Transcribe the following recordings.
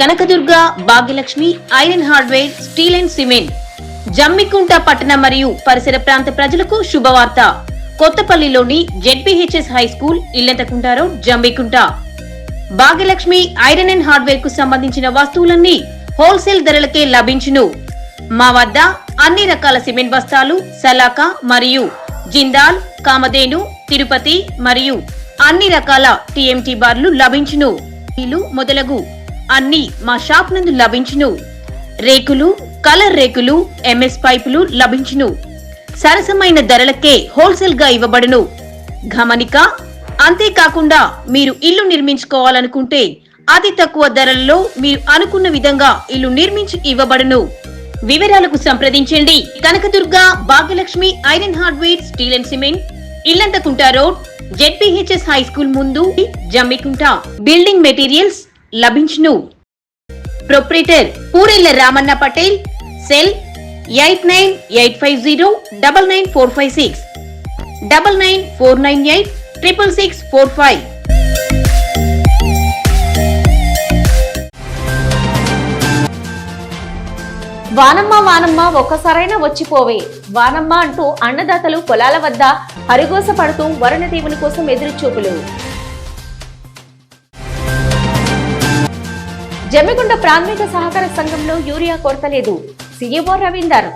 Kanakadurga Bhagyalakshmi iron hardware steel and cement Jammikunta పట్టణ మరియు పరిసర ప్రాంత ప్రజలకు శుభవార్త. కొత్తపల్లిలోని ZPHS high school Illanthakunta road Jammikunta. Bhagyalakshmi iron and హార్డ్వేర్కు సంబంధించిన వస్తువులన్నీ హోల్సేల్ ధరలకే లభించును. మా వద్ద అన్ని రకాల సిమెంట్ బస్తాలు సలాక మరియు జిందాల్ కామధేను తిరుపతి మరియు అన్ని రకాల టీఎంటీ బార్లు లభించును. మొదలగు అన్ని మా షాప్ నందు లభించును. రేకులు కలర్ రేకులు ఎంఎస్ పైపులు లభించును. సరసమైన ధరలకే హోల్సేల్గా ఇవ్వబడును. గమనిక అంతేకాకుండా మీరు ఇల్లు నిర్మించుకోవాలనుకుంటే అతి తక్కువ ధరలలో మీరు అనుకున్న విధంగా ఇల్లు నిర్మించి ఇవ్వబడును. వివరాలకు సంప్రదించండి. Kanakadurga Bhagyalakshmi iron hardware steel and cement Illanthakunta road ZPHS high school ముందు జమ్మికుంట. బిల్డింగ్ మెటీరియల్స్ లభించును. Proprietor Purella Ramanna Patel cell eight nine eight five zero double nine four five six double nine four nine eight triple six four five. వానమ్మ వానమ్మ ఒక్కసారైనా వచ్చిపోవే. వానమ్మ అంటూ అన్నదాతలు పొలాల వద్ద హరిగోస పడుతూ వరుణ దేవుని కోసం ఎదురుచూపులు. జమ్మిగుండ ప్రాథమిక సహకార సంఘంలో యూరియా కొరత లేదు. సీఈఓ రవీందర్.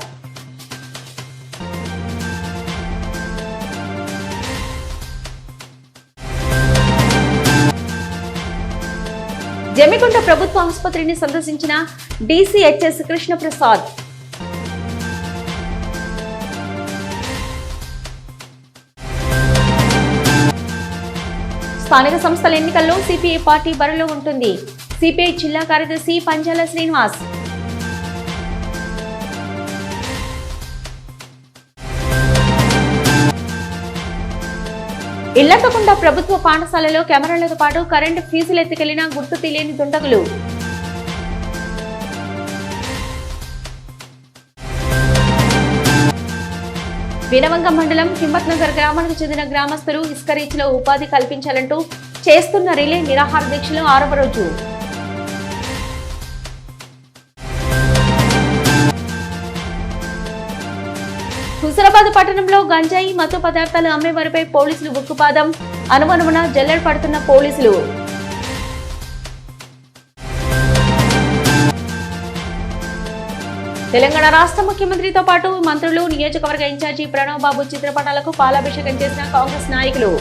జమ్మిగుండ ప్రభుత్వ ఆసుపత్రిని సందర్శించిన డిసిహెచ్ఎస్ కృష్ణప్రసాద్. స్థానిక సంస్థల ఎన్నికల్లో సిపిఐ పార్టీ బరిలో ఉంటుంది. సిపిఐ జిల్లా కార్యదర్శి పంచాల శ్రీనివాస్. ఇళ్ళకకుండా ప్రభుత్వ పాఠశాలలో కెమెరాలతో పాటు కరెంటు ఫీజులు ఎత్తుకెళ్ళిన గుర్తు తెలియని దుండగులు. వినవంగ మండలం హిమ్మత్ నగర్ గ్రామానికి చెందిన గ్రామస్తులు ఇసుక ఉపాధి కల్పించాలంటూ చేస్తున్న రిలే నిరాహార దీక్షలు ఆరవ రోజు. హుజరాబాద్ పట్టణంలో గంజాయి మత్తు పదార్థాలు అమ్మే వారిపై పోలీసులు ఉక్కుపాదం. అనుమనుమన జల్లెడ పడుతున్న పోలీసులు. తెలంగాణ రాష్ట్ర ముఖ్యమంత్రితో పాటు మంత్రులు నియోజకవర్గ ఇన్ఛార్జి ప్రణవ్ బాబు చిత్రపటాలకు పాలాభిషేకం చేసిన కాంగ్రెస్ నాయకులు.